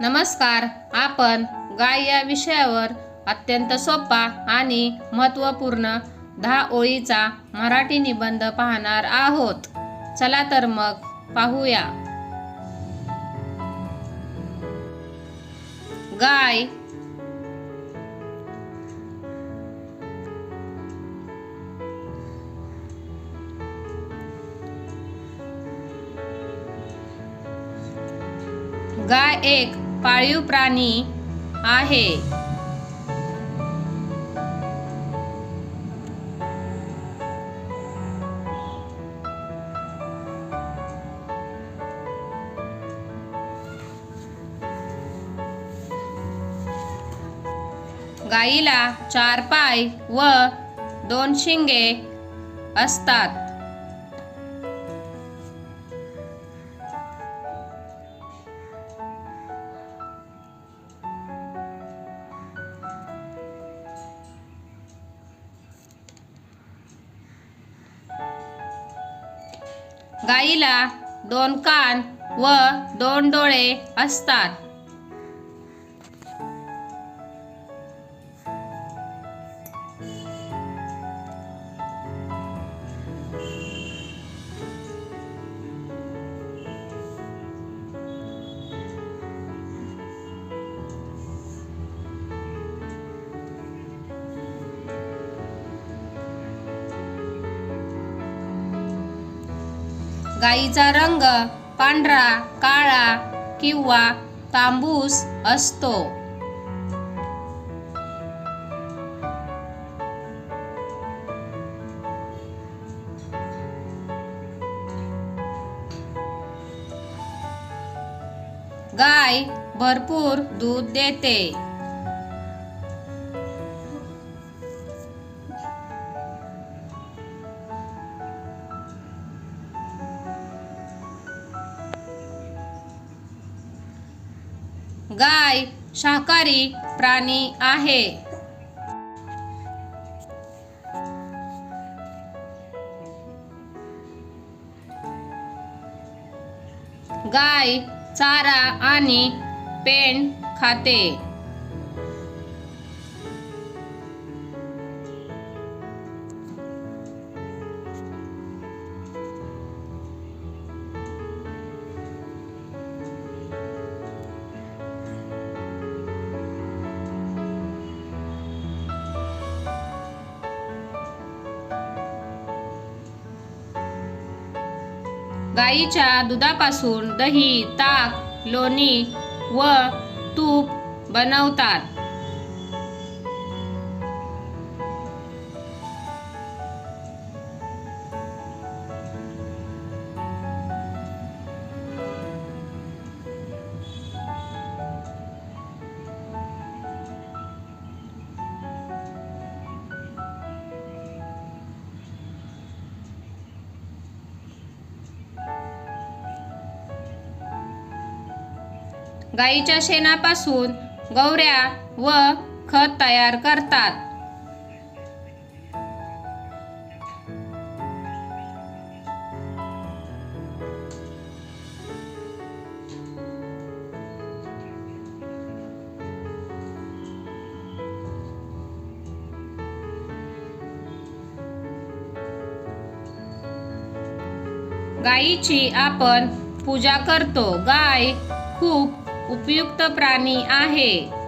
नमस्कार आपण गाय या विषयावर अत्यंत सोपा आणि महत्त्वपूर्ण दहा ओळीचा मराठी निबंध पाहणार आहोत. चला तर मग पाहूया. गाय गाय एक पाळीव प्राणी आहे. गाईला चार पाय व दोन शिंगे असतात. गाईला दोन कान व दोन डोळे असतात. गाईचा रंग पांढरा काळा किंवा तांबूस असतो. गाय भरपूर दूध देते. गाय शाकाहारी प्राणी आहे. गाय चारा आणि पेंड खाते. गाईच्या दुधापासून दही ताक लोणी व तूप बनवतात. गाईच्या शेणापासून गौऱ्या व खत तयार करतात. गाईची आपण पूजा करतो. गाय खूप उपयुक्त प्राणी आहे.